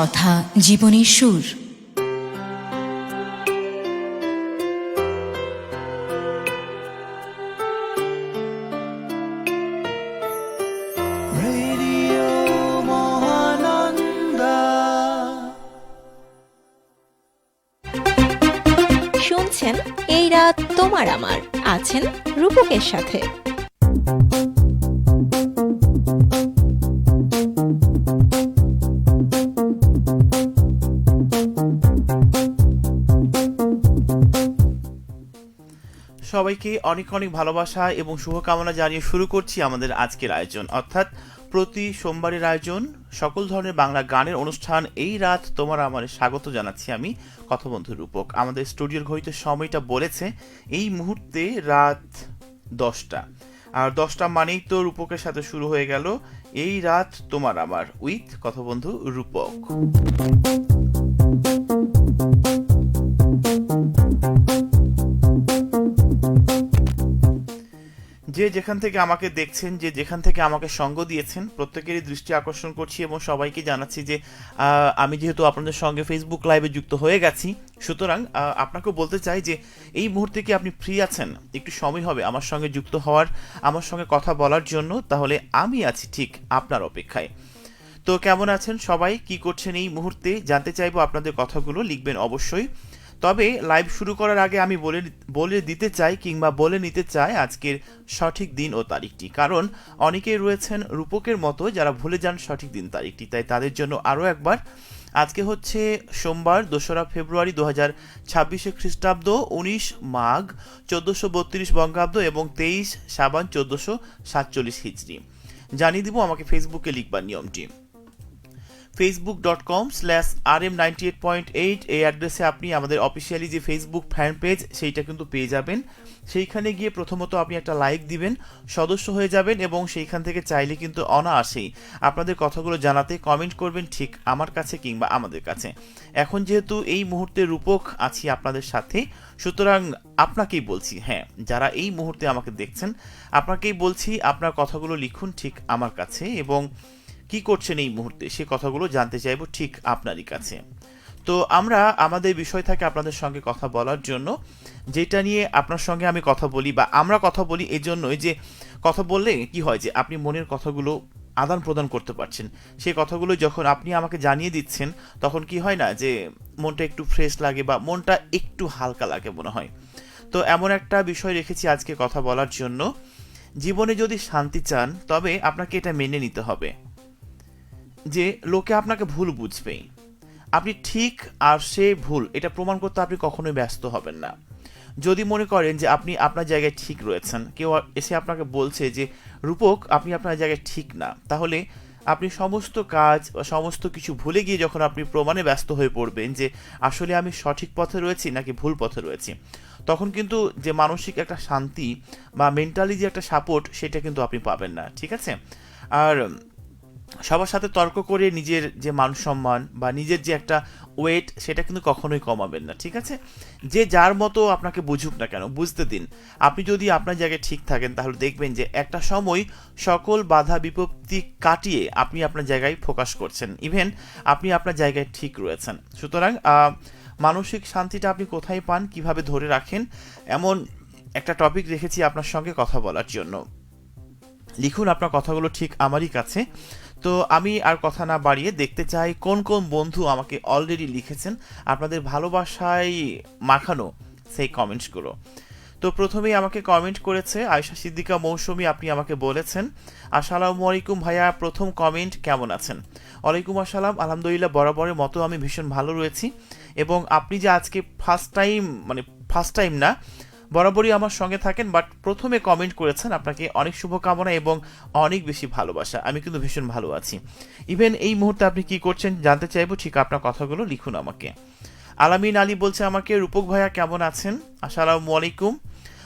কথা জীবনের সুর। শুনছেন এই রাত তোমার আমার আছেন রূপকের সাথে। সবাইকে অনেক অনেক ভালোবাসা এবং শুভকামনা জানিয়ে শুরু করছি আমাদের আজকের আয়োজন। অর্থাৎ প্রতি সোমবারের আয়োজন সকল ধরনের বাংলা গানের অনুষ্ঠান এই রাত তোমার আমার স্বাগত জানাচ্ছি আমি কথাবন্ধু রূপক। আমাদের স্টুডিওর ঘড়িতে সময়টা বলেছে এই মুহূর্তে রাত দশটা। আর দশটা মানেই তো রূপকের সাথে শুরু হয়ে গেল এই রাত তোমার আমার উইথ কথাবন্ধু রূপক। যে যেখান থেকে আমাকে দেখছেন, যে যেখান থেকে আমাকে সঙ্গ দিয়েছেন, প্রত্যেকেরই দৃষ্টি আকর্ষণ করছি এবং সবাইকে জানাচ্ছি যে আমি যেহেতু আপনাদের সঙ্গে ফেসবুক লাইভে যুক্ত হয়ে গেছি, সুতরাং আপনাকেও বলতে চাই যে, এই মুহূর্তে কি আপনি ফ্রি আছেন? একটু সময় হবে আমার সঙ্গে যুক্ত হওয়ার, আমার সঙ্গে কথা বলার জন্য, তাহলে আমি আছি ঠিক আপনার অপেক্ষায়। তো কেমন আছেন সবাই? কি করছেন এই মুহূর্তে? জানতে চাইব আপনাদের কথাগুলো, লিখবেন অবশ্যই। তবে লাইভ শুরু করার আগে আমি বলে বলে দিতে চাই কিংবা বলে নিতে চাই আজকের সঠিক দিন ও তারিখটি। কারণ অনেকেই রয়েছেন রূপকের মতো যারা ভুলে যান সঠিক দিন তারিখটি। তাই তাদের জন্য আরও একবার, আজকে হচ্ছে সোমবার, দোসরা ফেব্রুয়ারি দু হাজার ছাব্বিশে খ্রিস্টাব্দ, উনিশ মাঘ, চোদ্দোশো বত্রিশ বঙ্গাব্দ এবং তেইশ সাবান চোদ্দোশো সাতচল্লিশ হিজড়ি। জানিয়ে দিব আমাকে ফেসবুকে লিখবার নিয়মটি। Facebook dot com slash R M ninety eight point eight এই অ্যাড্রেসে আপনি আমাদের অফিসিয়ালি যে ফেসবুক ফ্যান পেজ সেইটা কিন্তু পেয়ে যাবেন। সেইখানে গিয়ে প্রথমত আপনি একটা লাইক দিবেন, সদস্য হয়ে যাবেন এবং সেইখান থেকে চাইলে কিন্তু অনায়াসেই আপনাদের কথাগুলো জানাতে কমেন্ট করবেন ঠিক আমার কাছে কিংবা আমাদের কাছে। এখন যেহেতু এই মুহূর্তে রূপক আছি আপনাদের সাথে, সুতরাং আপনাকেই বলছি হ্যাঁ যারা এই মুহূর্তে আমাকে দেখছেন, আপনাকেই বলছি আপনার কথাগুলো লিখুন ঠিক আমার কাছে এবং কি করছেন এই মুহূর্তে? সে কথাগুলো জানতে চাইব ঠিক আপনারই কাছে। তো আমরা আমাদের বিষয় থাকে আপনাদের সঙ্গে কথা বলার জন্য, যেটা নিয়ে আপনার সঙ্গে আমি কথা বলি বা আমরা কথা বলি এই জন্যই যে কথা বললে কি হয় যে আপনি মনের কথাগুলো আদান প্রদান করতে পারছেন। সেই কথাগুলো যখন আপনি আমাকে জানিয়ে দিচ্ছেন, তখন কি হয় না যে মনটা একটু ফ্রেশ লাগে বা মনটা একটু হালকা লাগে মনে হয়। তো এমন একটা বিষয় রেখেছি আজকে কথা বলার জন্য। জীবনে যদি শান্তি চান, তবে আপনাকে এটা মেনে নিতে হবে। যে লোকে আপনাকে ভুল বুঝবেই আপনি ঠিক আর সে ভুল, এটা প্রমাণ করতে আপনি কখনোই ব্যস্ত হবেন না। যদি মনে করেন যে আপনি আপনার জায়গায় ঠিক রয়েছেন, কেউ এসে আপনাকে বলছে যে, রূপক, আপনি আপনার জায়গায় ঠিক না। তাহলে আপনি সমস্ত কাজ বা সমস্ত কিছু ভুলে গিয়ে যখন আপনি প্রমাণে ব্যস্ত হয়ে পড়বেন যে, আসলে আমি সঠিক পথে রয়েছি নাকি ভুল পথে রয়েছি? তখন কিন্তু যে মানসিক একটা শান্তি বা মেন্টালি যে একটা সাপোর্ট, সেটা কিন্তু আপনি পাবেন না, ঠিক আছে? আর সবার সাথে তর্ক করে নিজের যে মান সম্মান বা নিজের যে একটা ওয়েট সেটা কিন্তু কখনোই কমাবেন না, ঠিক আছে? যে যার মতো আপনাকে বুঝুক না কেন, বুঝতে দিন। আপনি যদি আপনার জায়গায় ঠিক থাকেন, তাহলে দেখবেন যে একটা সময় সকল বাধা বিপত্তি কাটিয়ে আপনি আপনার জায়গায় ফোকাস করছেন। ইভেন আপনি আপনার জায়গায় ঠিক রয়েছেন। সুতরাং মানসিক শান্তিটা আপনি কোথায় পান, কীভাবে ধরে রাখেন, এমন একটা টপিক রেখেছি আপনার সঙ্গে কথা বলার জন্য। লিখুন আপনার কথাগুলো ঠিক আমারই কাছে। তো আমি আর কথা না বাড়িয়ে দেখতে চাই কোন কোন বন্ধু আমাকে অলরেডি লিখেছেন। আপনাদের ভালোবাসায় মাখানো সেই কমেন্টসগুলো। তো প্রথমেই আমাকে কমেন্ট করেছে আয়শা সিদ্দিকা মৌসুমী, আপনি আমাকে বলেছেন, আসসালামু আলাইকুম ভাইয়া, প্রথম কমেন্ট কেমন আছেন? ওয়ালাইকুম আসসালাম, আলহামদুলিল্লাহ বরাবরের মতো আমি ভীষণ ভালো রয়েছি। এবং আপনি যে আজকে ফার্স্ট টাইম মানে ফার্স্ট টাইম না বরাবরই আমার সঙ্গে থাকেন বাট প্রথমে কমেন্ট করেছেন আপনাকে অনেক শুভকামনা এবং অনেক বেশি ভালোবাসা। আমি কিন্তু ভীষণ ভালো আছি। ইভেন এই মুহূর্তে আপনি কি করছেন জানতে চাইব, ঠিক আপনার কথাগুলো লিখুন আমাকে। আলামিন আলী বলছে, আমাকে রূপক ভাইয়া কেমন আছেন? আসসালামু আলাইকুম।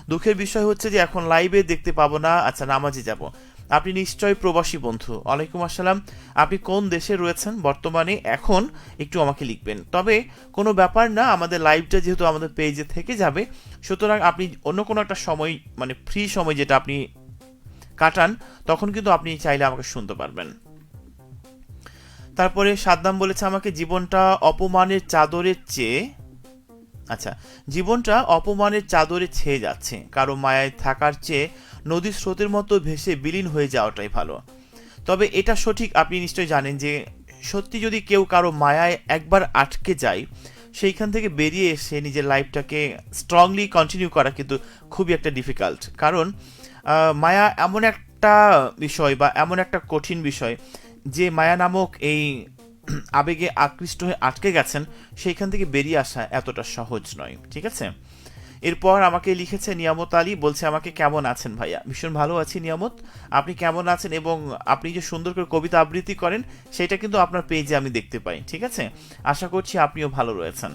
দুঃখের বিষয় হচ্ছে যে এখন লাইভে দেখতে পাবো না। আচ্ছা নামাজে যাব। আপনি নিশ্চয়ই প্রবাসী বন্ধু। ওয়ালাইকুম আসসালাম। আপনি কোন দেশে রয়েছেন? বর্তমানে এখন একটু আমাকে লিখবেন। তবে কোনো ব্যাপার না, আমাদের লাইভটা যেহেতু আমাদের পেজে থেকে যাবে, সুতরাং আপনি অন্য কোনো একটা সময় মানে ফ্রি সময় যেটা আপনি কাটান, তখন কিন্তু আপনি চাইলে আমাকে শুনতে পারবেন। তারপরে সাদ্দাম বলেছে, আমাকে জীবনটা অপমানের চাদরের চেয়ে আচ্ছা জীবনটা অপমানের চাদরে ছেয়ে যাচ্ছে, কারও মায়ায় থাকার চেয়ে নদীর স্রোতের মতো ভেসে বিলীন হয়ে যাওয়াটাই ভালো। তবে এটা সঠিক আপনি নিশ্চয়ই জানেন যে সত্যি যদি কেউ কারও মায়ায় একবার আটকে যায়, সেইখান থেকে বেরিয়ে এসে নিজের লাইফটাকে স্ট্রংলি কন্টিনিউ করা কিন্তু খুবই একটা ডিফিকাল্ট কারণ মায়া এমন একটা বিষয় বা এমন একটা কঠিন বিষয় যে মায়া নামক এই আবেগে আকৃষ্ট হয়ে আটকে গেছেন, সেইখান থেকে বেরিয়ে আসা এতটা সহজ নয়, ঠিক আছে? এরপর আমাকে লিখেছে, নিয়ামত আলী, বলছে, আমাকে কেমন আছেন ভাইয়া? ভীষণ ভালো আছি নিয়ামত। আপনি কেমন আছেন এবং আপনি যে সুন্দর করে কবিতা আবৃত্তি করেন, সেটা কিন্তু আপনার পেজে আমি দেখতে পাই, ঠিক আছে? আশা করছি আপনিও ভালো রয়েছেন।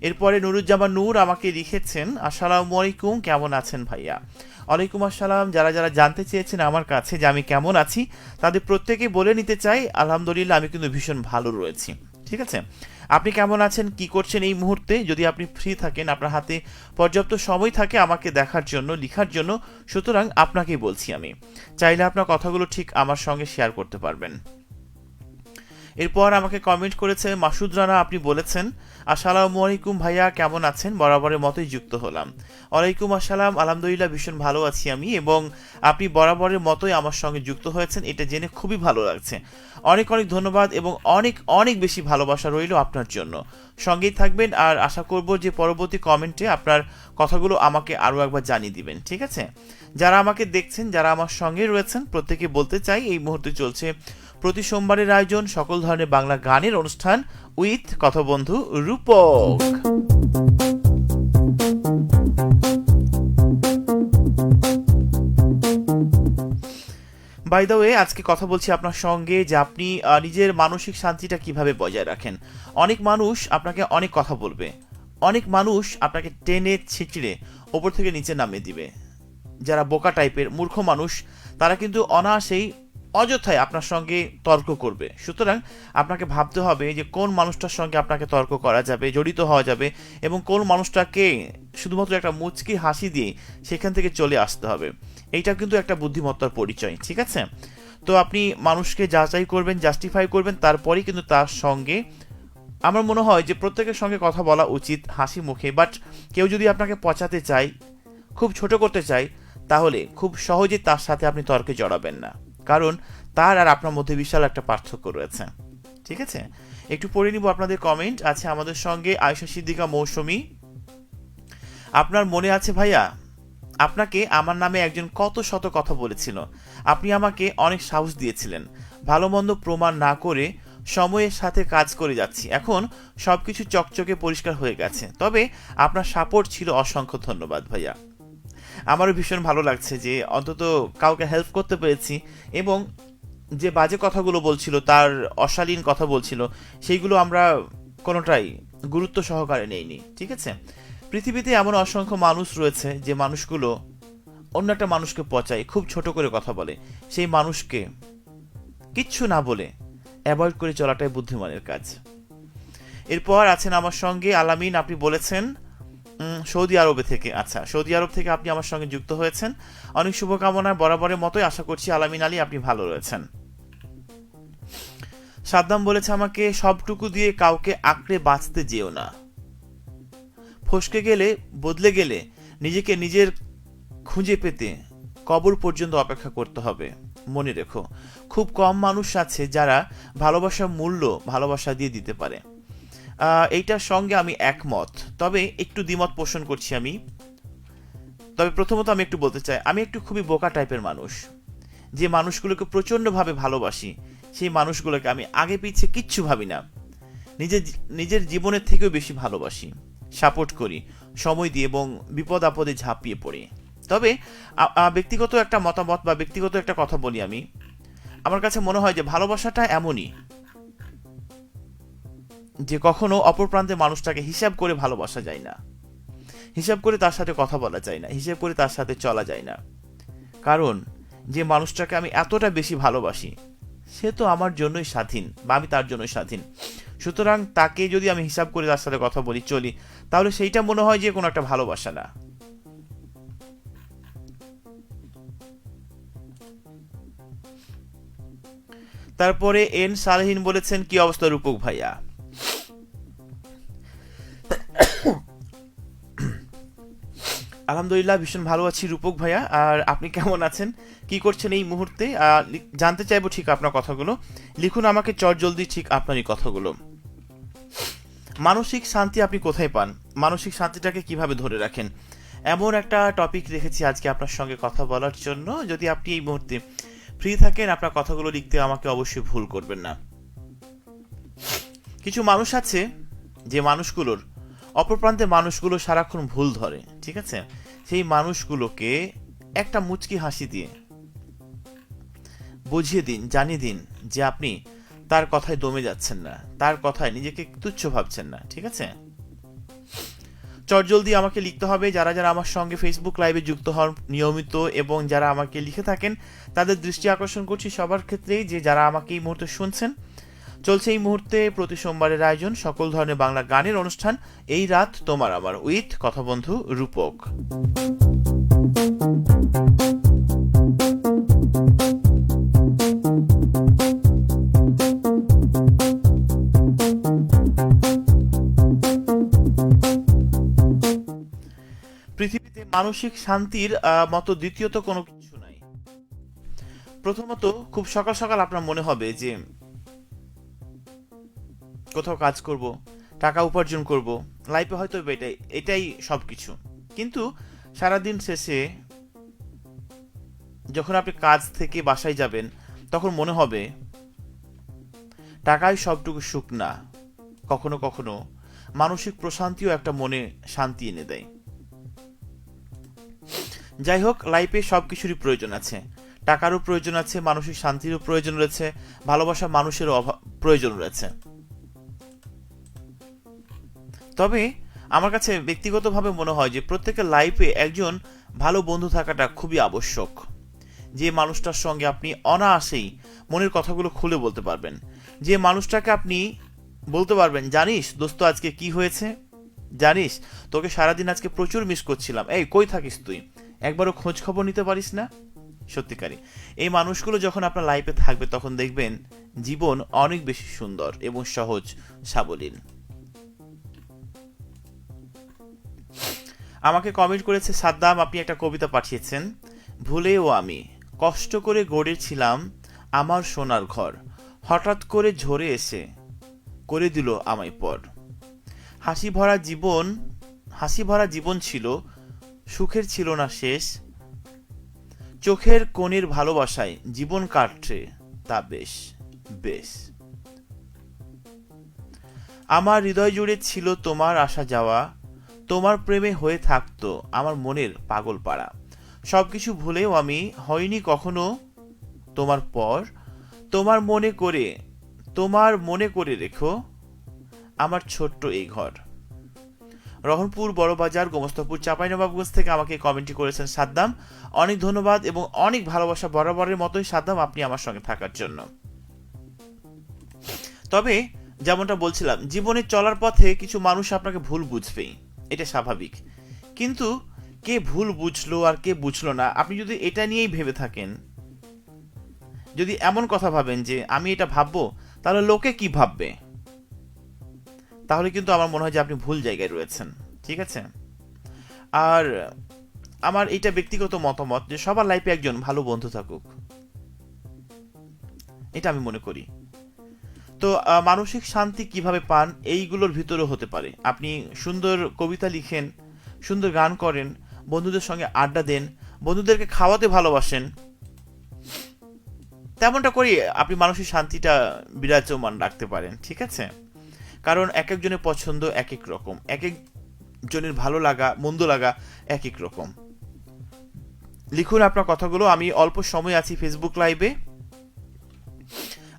এরপরে নুরুজ্জামান নূর আমাকে লিখেছেন, আসসালামু আলাইকুম, কেমন আছেন ভাইয়া? ওয়ালাইকুম আসসালাম, যারা যারা জানতে চেয়েছেন আমার কাছে যে আমি কেমন আছি, তাদের প্রত্যেকে বলে নিতে চাই, আলহামদুলিল্লাহ, আমি কিন্তু ভীষণ ভালো রয়েছি। ঠিক আছে? আপনি কেমন আছেন, কি করছেন এই মুহূর্তে? যদি আপনি ফ্রি থাকেন, আপনার হাতে পর্যাপ্ত সময় থাকে আমাকে দেখার জন্য, লেখার জন্য, সুতরাং আপনাকেই বলছি আমি। চাইলে আপনার কথাগুলো ঠিক আমার সঙ্গে শেয়ার করতে পারবেন। এরপর আমাকে কমেন্ট করেছে, মাসুদ রানা, আপনি বলেছেন আসসালামু আলাইকুম ভাইয়া, কেমন আছেন? বরাবরের মতোই যুক্ত হলাম। ওয়ালাইকুম আসসালাম, আলহামদুলিল্লাহ ভীষণ ভালো আছি আমি এবং আপনি বরাবরের মতোই আমার সঙ্গে যুক্ত হয়েছেন, এটা জেনে খুবই ভালো লাগছে। অনেক অনেক ধন্যবাদ এবং অনেক অনেক বেশি ভালোবাসা রইল আপনার জন্য। সঙ্গেই থাকবেন আর আশা করব যে পরবর্তী কমেন্টে আপনার কথাগুলো আমাকে আরও একবার জানিয়ে দিবেন, ঠিক আছে? যারা আমাকে দেখছেন, যারা আমার সঙ্গে রয়েছেন প্রত্যেকে বলতে চাই এই মুহূর্তে চলছে প্রতি সোমবারের আয়োজন, সকল ধরনের বাংলা গানের অনুষ্ঠান with Kothabondhu Rupok. By the way আজকে কথা বলছি আপনার সঙ্গে যে আপনি নিজের মানসিক শান্তিটা কীভাবে বজায় রাখেন। অনেক মানুষ আপনাকে অনেক কথা বলবে। অনেক মানুষ আপনাকে টেনে ছিঁচড়ে ওপর থেকে নিচে নামিয়ে দিবে। যারা বোকা টাইপের মূর্খ মানুষ, তারা কিন্তু অনায়াসেই অযথায় আপনার সঙ্গে তর্ক করবে। সুতরাং আপনাকে ভাবতে হবে যে কোন মানুষটার সঙ্গে আপনাকে তর্ক করা যাবে, জড়িত হওয়া যাবে এবং কোন মানুষটাকে শুধুমাত্র একটা মুচকি হাসি দিয়ে সেখান থেকে চলে আসতে হবে। এইটা কিন্তু একটা বুদ্ধিমত্তার পরিচয়, ঠিক আছে? তো আপনি মানুষকে যাচাই করবেন জাস্টিফাই করবেন, তারপরেই কিন্তু তার সঙ্গে আমার মনে হয় যে প্রত্যেকের সঙ্গে কথা বলা উচিত হাসি মুখে। বাট কেউ যদি আপনাকে পচাতে চায়, খুব ছোট করতে চায়, তাহলে খুব সহজে তার সাথে আপনি তর্কে জড়াবেন না। কারণ তার আর আপনার মধ্যে বিশাল একটা পার্থক্য রয়েছে। ঠিক আছে? একটু পড়ে নিব আপনাদের কমেন্ট আছে আমাদের সঙ্গে আয়সা সিদ্দিকা মৌসুমী। আপনার মনে আছে ভাইয়া, আপনাকে আমার নামে একজন কত শত কথা বলেছিল। আপনি আমাকে অনেক সাহস দিয়েছিলেন। ভালো মন্দ প্রমাণ না করে সময়ের সাথে কাজ করে যাচ্ছি। এখন সবকিছু চকচকে পরিষ্কার হয়ে গেছে। তবে আপনার সাপোর্ট ছিল অসংখ্য ধন্যবাদ ভাইয়া। আমারও ভীষণ ভালো লাগছে যে অন্তত কাউকে হেল্প করতে পেরেছি এবং যে বাজে কথাগুলো বলছিল, তার অশালীন কথা বলছিল, সেইগুলো আমরা কোনোটাই গুরুত্ব সহকারে নেইনি, ঠিক আছে? পৃথিবীতে এমন অসংখ্য মানুষ রয়েছে যে মানুষগুলো অন্য একটা মানুষকে পচায়, খুব ছোট করে কথা বলে। সেই মানুষকে কিচ্ছু না বলে অ্যাভয়েড করে চলাটাই বুদ্ধিমানের কাজ। এরপর আছেন আমার সঙ্গে আলামিন, আপনি বলেছেন সৌদি আরবে থেকে। আচ্ছা সৌদি আরব থেকে আপনি আমার সঙ্গে যুক্ত হয়েছেন। অনেক শুভকামনা বরাবরের মতোই আশা করছি আলামিন আলী আপনি ভালো রয়েছেন। সাদ্দাম বলেছে আমাকে, সবটুকু দিয়ে কাউকে আঁকড়ে বাঁচতে যেও না। ফসকে গেলে, বদলে গেলে নিজেকে নিজের খুঁজে পেতে কবর পর্যন্ত অপেক্ষা করতে হবে। মনে রেখো, খুব কম মানুষ আছে যারা ভালোবাসার মূল্য ভালোবাসা দিয়ে দিতে পারে। এইটার সঙ্গে আমি একমত। তবে একটু দ্বিমত পোষণ করছি আমি। তবে প্রথমত আমি একটু বলতে চাই, আমি একটু খুবই বোকা টাইপের মানুষ। যে মানুষগুলোকে প্রচণ্ডভাবে ভালোবাসি, সেই মানুষগুলোকে আমি আগে পিছিয়ে কিচ্ছু ভাবি না। নিজের নিজের জীবনের থেকেও বেশি ভালোবাসি, সাপোর্ট করি, সময় দিই এবং বিপদ আপদে ঝাঁপিয়ে পড়ি। তবে ব্যক্তিগত একটা মতামত বা ব্যক্তিগত একটা কথা বলি আমি। আমার কাছে মনে হয় যে ভালোবাসাটা এমনই। যে কখনো অপর প্রান্তে মানুষটাকে হিসাব করে ভালোবাসা যায় না। হিসাব করে তার সাথে কথা বলা যায় না, হিসাব করে তার সাথে চলা যায় না। কারণ, যে মানুষটাকে আমি এতটা বেশি ভালোবাসি, সে তো আমার জন্যই স্বাধীন বা আমি তার জন্যই স্বাধীন। সুতরাং তাকে যদি আমি হিসাব করে তার সাথে কথা বলি, চলি, তাহলে সেইটা মনে হয় যে কোনো একটা ভালোবাসা না। তারপরে এন সালেহীন বলেছেন, কি অবস্থা রূপক ভাইয়া? আলহামদুলিল্লাহ, ভীষণ ভালো আছি রূপক ভাইয়া। আর আপনি কেমন আছেন? কি করছেন এই মুহূর্তে? জানতে চাইব ঠিক আপনার কথাগুলো। লিখুন আমাকে, চট জলদি ঠিক আপনারই কথাগুলো। মানসিক শান্তি আপনি কোথায় পান? মানসিক শান্তিটাকে কীভাবে ধরে রাখেন? এমন একটা টপিক রেখেছি আজকে আপনার সঙ্গে কথা বলার জন্য। যদি আপনি এই মুহূর্তে ফ্রি থাকেন, আপনার কথাগুলো লিখতে আমাকে অবশ্যই ভুল করবেন না। কিছু মানুষ আছে, যে মানুষগুলোর অপর প্রান্তে মানুষগুলো সারাক্ষণ ভুল ধরে, ঠিক আছে? সেই মানুষগুলোকে একটা মুচকি হাসি দিয়ে বুঝিয়ে দিন, জানিয়ে দিন যে আপনি তার কথায় দমে যাচ্ছেন না, তার কথায় নিজেকে তুচ্ছ ভাবছেন না, ঠিক আছে? চটজলদি আমাকে লিখতে হবে, যারা যারা আমার সঙ্গে ফেসবুক লাইভে যুক্ত হন নিয়মিত এবং যারা আমাকে লিখে থাকেন, তাদের দৃষ্টি আকর্ষণ করছি সবার ক্ষেত্রেই যে যারা আমাকে এই মুহূর্তে শুনছেন চলছে এই মুহূর্তে প্রতি সোমবারের আয়োজন। সকল ধরনের বাংলা গানের অনুষ্ঠান এই রাত তোমার আমার উইথ কথা বন্ধু রূপক। পৃথিবীতে মানসিক শান্তির মতো দ্বিতীয়ত কোনো কিছু নাই। প্রথমত, খুব সকাল সকাল আপনার মনে হবে যে কোথাও কাজ করব, টাকা উপার্জন করব লাইফে হয়তো এটাই এটাই সব কিছু কিন্তু সারাদিন শেষে যখন আপনি কাজ থেকে বাসায় যাবেন, তখন মনে হবে, টাকাই সবটুকু সুখ না। কখনো কখনো মানসিক প্রশান্তিও একটা মনে শান্তি এনে দেয়। যাই হোক লাইফে সব কিছুরই প্রয়োজন আছে। টাকারও প্রয়োজন আছে, মানসিক শান্তিরও প্রয়োজন রয়েছে, ভালোবাসা মানুষেরও অভাব, প্রয়োজন রয়েছে। তবে আমার কাছে ব্যক্তিগতভাবে মনে হয় যে প্রত্যেকের লাইফে একজন ভালো বন্ধু থাকাটা খুবই আবশ্যক। যে মানুষটার সঙ্গে আপনি অনায়াসেই মনের কথাগুলো খুলে বলতে পারবেন। যে মানুষটাকে আপনি বলতে পারবেন, জানিস দোস্ত আজকে কি হয়েছে? জানিস তোকে সারাদিন আজকে প্রচুর মিস করছিলাম। এই, কই থাকিস তুই? একবারও খোঁজ খবর নিতে পারিস না? সত্যিকারই। এই মানুষগুলো যখন আপনার লাইফে থাকবে, তখন দেখবেন জীবন অনেক বেশি সুন্দর এবং সহজ, সাবলীল। আমাকে কমেন্ট করেছে, সাদ্দাম, আপনি একটা কবিতা পাঠিয়েছেন। ভুলেও আমি। কষ্ট করে গড়েছিলাম আমার সোনার ঘর। হঠাৎ করে ঝরে এসে করে দিল আমায় পর। হাসি ভরা জীবন, হাসি ভরা জীবন ছিল, সুখের ছিল না শেষ। চোখের কোণের ভালোবাসায় জীবন কাটছে তা বেশ বেশ। আমার হৃদয় জুড়ে ছিল তোমার আসা যাওয়া তোমার প্রেমে হয়ে থাকতো আমার মনের পাগল পাড়া সবকিছু ভুলেও আমি হয়নি কখনো তোমার পর। তোমার মনে করে, তোমার মনে করে রেখো আমার ছোট্ট এই ঘর। রহনপুর, বড়বাজার, গোমস্তাপুর, চাঁপাইনবাবগঞ্জ থেকে আমাকে কমেন্টটি করেছেন সাদ্দাম। অনেক ধন্যবাদ এবং অনেক ভালোবাসা বরাবরের মতোই সাদ্দাম আপনি আমার সঙ্গে থাকার জন্য। তবে যেমনটা বলছিলাম, জীবনে চলার পথে কিছু মানুষ আপনাকে ভুল বুঝবেই। এটা স্বাভাবিক। কিন্তু কে ভুল বুঝলো আর কে বুঝলো না, আপনি যদি এটা নিয়েই ভেবে থাকেন, যদি এমন কথা ভাবেন যে, আমি এটা ভাববো তাহলে লোকে কি ভাববে? তাহলে কিন্তু আমার মনে হয় যে আপনি ভুল জায়গায় রয়েছেন। ঠিক আছে? আর আমার এটা ব্যক্তিগত মতামত যে, সবার লাইফে একজন ভালো বন্ধু থাকুক। এটা আমি মনে করি। তো মানসিক শান্তি কীভাবে পান এইগুলোর ভিতরেও হতে পারে। আপনি সুন্দর কবিতা লিখেন, সুন্দর গান করেন, বন্ধুদের সঙ্গে আড্ডা দেন, বন্ধুদেরকে খাওয়াতে ভালোবাসেন, তেমনটা করি আপনি মানসিক শান্তিটা বিরাজমান রাখতে পারেন, ঠিক আছে? কারণ এক একজনের পছন্দ এক এক রকম এক একজনের ভালো লাগা, মন্দ লাগা এক এক রকম। লিখুন আপনার কথাগুলো, আমি অল্প সময় আছি ফেসবুক লাইভে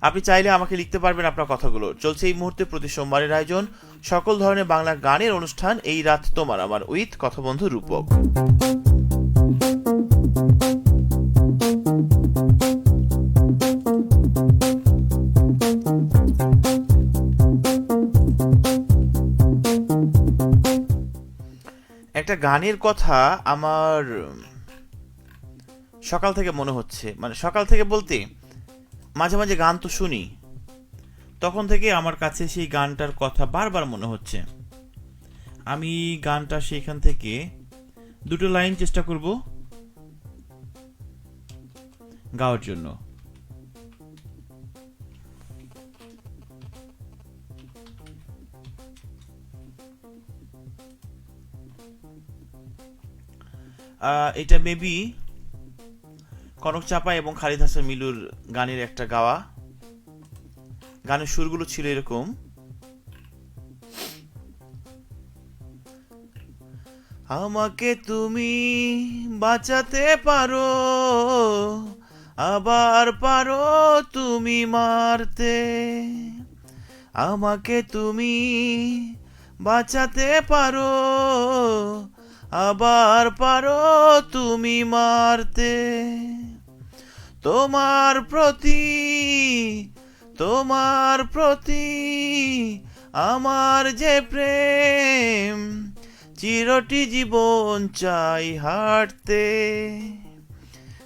আপনি চাইলে আমাকে লিখতে পারবেন আপনার কথাগুলো। চলছে এই মুহূর্তে প্রতি সোমবারের আয়োজন। সকল ধরনের বাংলা গানের অনুষ্ঠান এই রাত তোমার আমার উইথ কথা বন্ধু রূপক। একটা গানের কথা আমার সকাল থেকে মনে হচ্ছে। মানে সকাল থেকে বলতে মাঝে মাঝে গান তো শুনি। তখন থেকে আমার কাছে সেই গানটার কথা বারবার মনে হচ্ছে। আমি গানটা সেখান থেকে দুটো লাইন চেষ্টা করব গাওয়ার জন্য। এটা মেবি কনক চাপা এবং খালিদ হাসান মিলুর গানের একটা গাওয়া। গানের সুরগুলো ছিল এরকম। আমাকে তুমি বাঁচাতে পারো, আবার পারো তুমি মারতে। আমাকে তুমি বাঁচাতে পারো, আবার পারো তুমি মারতে। তোমার প্রতি তোমার প্রতি আমার যে প্রেম, চিরটি জীবন চাই হাঁটতে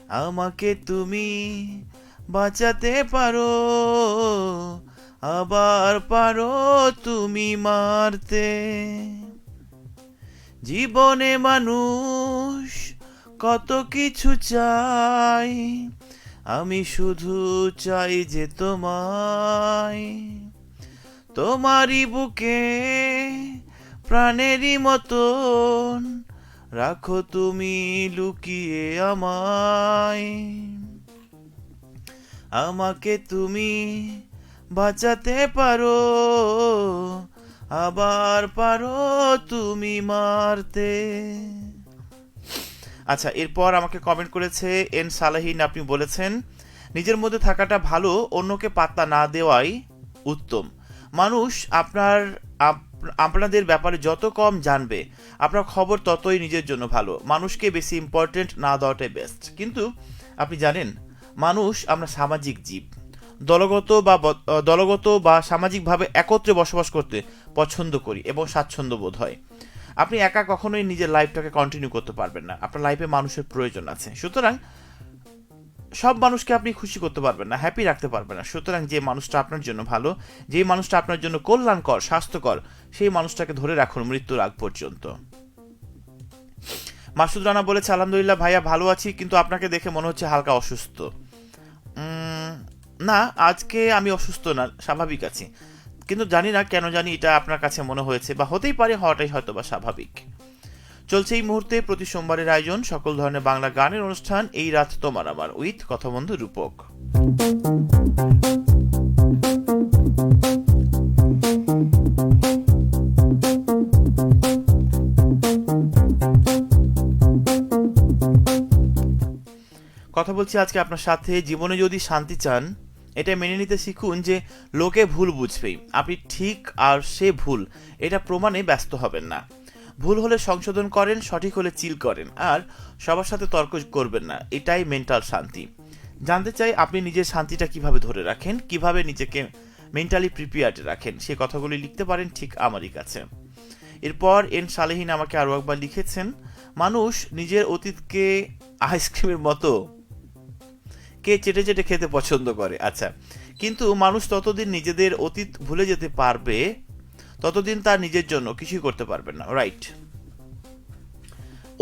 আমাকে তুমি বাঁচাতে পারো, আবার পারো তুমি মারতে। জীবনে মানুষ কত কিছু চাই আমি শুধু চাই যে তোমায়, তোমারই বুকে প্রাণেরই মতন রাখো তুমি লুকিয়ে আমায়। আমাকে তুমি বাঁচাতে পারো, আবার পারো তুমি মারতে। আচ্ছা এরপর আমাকে কমেন্ট করেছে, এন সালাহিন, আপনি বলেছেন, নিজের মধ্যে থাকাটা ভালো, অন্যকে পাত্তা না দেওয়াই উত্তম। মানুষ আপনার আপনাদের ব্যাপারে যত কম জানবে, আপনার খবর ততই নিজের জন্য ভালো। মানুষকে বেশি ইম্পর্টেন্ট না দেওয়াটাই বেস্ট কিন্তু আপনি জানেন, মানুষ আমরা সামাজিক জীব। দলগত বা দলগত বা সামাজিকভাবে একত্রে বসবাস করতে পছন্দ করি এবং স্বাচ্ছন্দ্য বোধ হয়। আপনি একা কখনোই নিজের লাইফটাকে কন্টিনিউ করতে পারবেন না। আপনার লাইফে মানুষের প্রয়োজন আছে। সুতরাং সব মানুষকে আপনি খুশি করতে পারবেন না হ্যাপি রাখতে পারবেন না। সুতরাং যে মানুষটা আপনার জন্য ভালো, যে মানুষটা আপনার জন্য কল্যাণকর, স্বাস্থ্যকর, সেই মানুষটাকে ধরে রাখুন মৃত্যুর আগ পর্যন্ত। মাসুদ রানা বলেছে, আলহামদুলিল্লাহ ভাইয়া, ভালো আছি, কিন্তু আপনাকে দেখে মনে হচ্ছে হালকা অসুস্থ। না, আজকে আমি অসুস্থ না, স্বাভাবিক আছি। কিন্তু জানি না কেন জানি এটা আপনার কাছে মনে হয়েছে বা হতেই পারে, হওয়াটাই হয়তো বা স্বাভাবিক। চলছে এই মুহূর্তে প্রতি সোমবারের আয়োজন, সকল ধরনের বাংলা গানের অনুষ্ঠান, এই রাত তোমার আমার, উইথ কথাবন্ধু রূপক। কথা বলছি আজকে আপনার সাথে, জীবনে যদি শান্তি চান এটা মেনে নিতে শিখুন যে লোকে ভুল বুঝবেই। আপনি ঠিক আর সে ভুল, এটা প্রমাণে ব্যস্ত হবেন না। ভুল হলে সংশোধন করেন, সঠিক হলে চিল করেন, আর সবার সাথে তর্ক করবেন না, এটাই মেন্টাল শান্তি। জানতে চাই আপনি নিজের শান্তিটা কীভাবে ধরে রাখেন, কীভাবে নিজেকে মেন্টালি প্রিপেয়ার্ড রাখেন, সে কথাগুলি লিখতে পারেন ঠিক আমারই কাছে। এরপর এন সালেহিন আমাকে আরও একবার লিখেছেন, মানুষ নিজের অতীতকে আইসক্রিমের মতো কে চেটে চেটে খেতে পছন্দ করে? আচ্ছা কিন্তু মানুষ ততদিন নিজেদের অতীত ভুলে যেতে পারবে, ততদিন তার নিজের জন্য কিছুই করতে পারবে না রাইট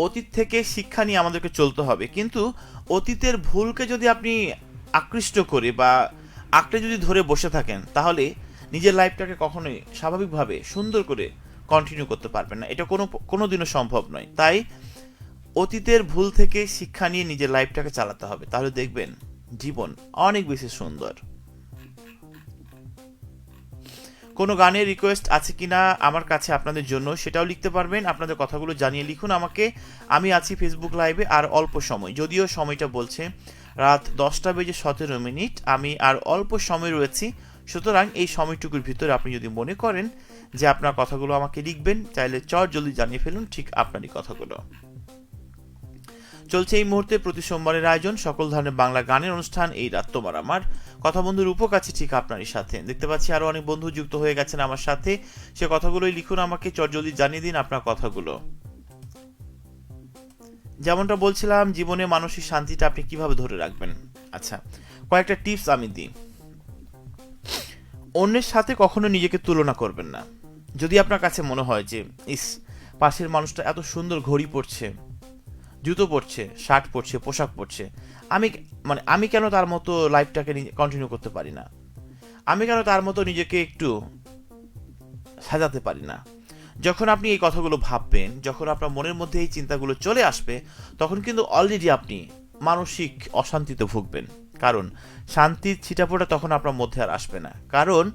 অতীত থেকে শিক্ষা নিয়ে আমাদেরকে চলতে হবে, কিন্তু অতীতের ভুলকে যদি আপনি আকৃষ্ট করে বা আঁকড়ে যদি ধরে বসে থাকেন, তাহলে নিজের লাইফটাকে কখনোই স্বাভাবিকভাবে সুন্দর করে কন্টিনিউ করতে পারবেন না। এটা কোনো কোনো দিনও সম্ভব নয়। তাই অতীতের ভুল থেকে শিক্ষা নিয়ে নিজের লাইফটাকে চালাতে হবে। তাহলে দেখবেন জীবন অনেক বেশি সুন্দর। কোনো গানের রিকোয়েস্ট আছে কিনা আমার কাছে আপনাদের জন্য সেটাও লিখতে পারবেন। আপনাদের কথাগুলো জানিয়ে লিখুন আমাকে। আমি আছি ফেসবুক লাইভে আর অল্প সময়। যদিও সময়টা বলছে রাত দশটা বেজে সতেরো মিনিট। আমি আর অল্প সময় রয়েছি। সুতরাং এই সময়টুকুর ভিতরে আপনি যদি মনে করেন যে আপনার কথাগুলো আমাকে লিখবেন চাইলে চট জলদি জানিয়ে ফেলুন ঠিক আপনারই কথাগুলো। চলছে এই মুহূর্তে, প্রতি সোমবারের আয়োজন, সকল ধরনের বাংলা গানের অনুষ্ঠান, এই রাত আমার। কথা বন্ধুর উপক আছে ঠিক আপনারই সাথে। দেখতে পাচ্ছি আরও অনেক বন্ধু যুক্ত হয়ে গেছেন আমার সাথে। সে কথাগুলোই লিখুন আমাকে, চট জলদি জানিয়ে দিন আপনার কথাগুলো। যেমনটা বলছিলাম, জীবনে মানসিক শান্তিটা আপনি কীভাবে ধরে রাখবেন? আচ্ছা কয়েকটা টিপস আমি দিই। অন্যের সাথে কখনো নিজেকে তুলনা করবেন না। যদি আপনার কাছে মনে হয় যে, ইস, পাশের মানুষটা এত সুন্দর ঘড়ি পরছে জুতো পরছে, শার্ট পরছে, পোশাক পরছে। আমি মানে আমি কেন তার মতো লাইফটাকে কন্টিনিউ করতে পারি না? আমি কেন তার মতো নিজেকে একটু সাজাতে পারি না? যখন আপনি এই কথাগুলো ভাববেন, যখন আপনার মনের মধ্যে এই চিন্তাগুলো চলে আসবে, তখন কিন্তু অলরেডি আপনি মানসিক অশান্তিতে ভুগবেন। কারণ শান্তির ছিটাফোটা তখন আপনার মধ্যে আর আসবে না। কারণ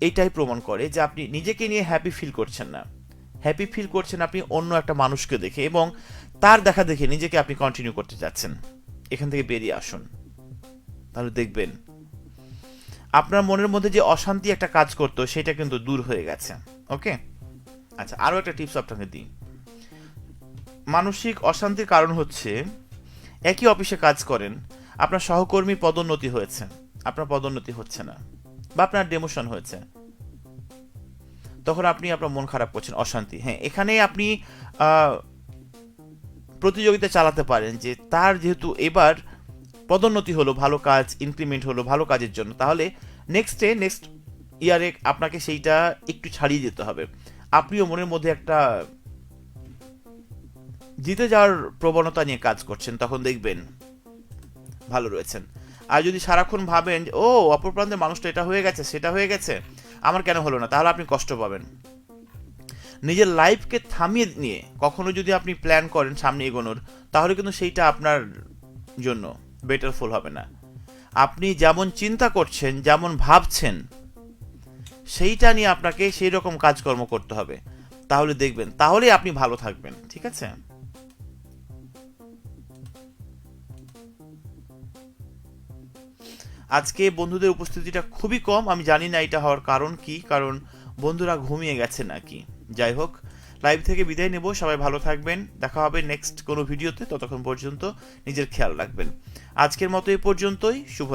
এটাই প্রমাণ করে যে আপনি নিজেকে নিয়ে হ্যাপি ফিল করছেন না। হ্যাপি ফিল করছেন আপনি অন্য একটা মানুষকে দেখে এবং তার দেখা দেখে নিজেকে আপনি কন্টিনিউ করতে যাচ্ছেন। এখান থেকে বেরিয়ে আসুন। তাহলে দেখবেন, আপনার মনের মধ্যে যে অশান্তি একটা কাজ করতো, সেটা কিন্তু দূর হয়ে গেছে। ওকে? আচ্ছা আরও একটা টিপস আপনাকে দিই। মানসিক অশান্তির কারণ হচ্ছে, একই অফিসে কাজ করেন, আপনার সহকর্মী পদোন্নতি হয়েছে। আপনার পদোন্নতি হচ্ছে না, বা আপনার ডেমোশন হয়েছে। তখন আপনি আপনার মন খারাপ করছেন, অশান্তি। হ্যাঁ এখানে আপনি প্রতিযোগিতা চালাতে পারেন যে তার যেহেতু এবার পদোন্নতি হলো, ভালো কাজ ইনক্রিমেন্ট হলো, ভালো কাজের জন্য, তাহলে নেক্সট নেক্সট ইয়ারে আপনাকে সেইটা একটু ছাড়িয়ে যেতে হবে। আপনিও মনের মধ্যে একটা জিতে যাওয়ার প্রবণতা নিয়ে কাজ করছেন, তখন দেখবেন ভালো রয়েছেন। আর যদি সারাক্ষণ ভাবেন ও, অপর প্রান্তের মানুষটা এটা হয়ে গেছে, সেটা হয়ে গেছে, আমার কেন হলো না? তাহলে আপনি কষ্ট পাবেন। নিজের লাইফকে থামিয়ে নিয়ে কখনো যদি আপনি প্ল্যান করেন সামনে এগোনোর, তাহলে কিন্তু সেইটা আপনার জন্য বেটার ফুল হবে না। আপনি যেমন চিন্তা করছেন, যেমন ভাবছেন, সেইটা নিয়ে আপনাকে সেই রকম কাজকর্ম করতে হবে। তাহলে দেখবেন, তাহলেই আপনি ভালো থাকবেন, ঠিক আছে? আজকে বন্ধুদের উপস্থিতিটা খুবই কম, আমি জানি না এটা হওয়ার কারণ কি, কারণ বন্ধুরা ঘুমিয়ে গেছে নাকি। যাই হোক লাইভ থেকে বিদায় নেব। সবাই ভালো থাকবেন। দেখা হবে নেক্সট কোনো ভিডিওতে ততক্ষণ পর্যন্ত নিজের খেয়াল রাখবেন। আজকের মতো এ পর্যন্তই। শুভ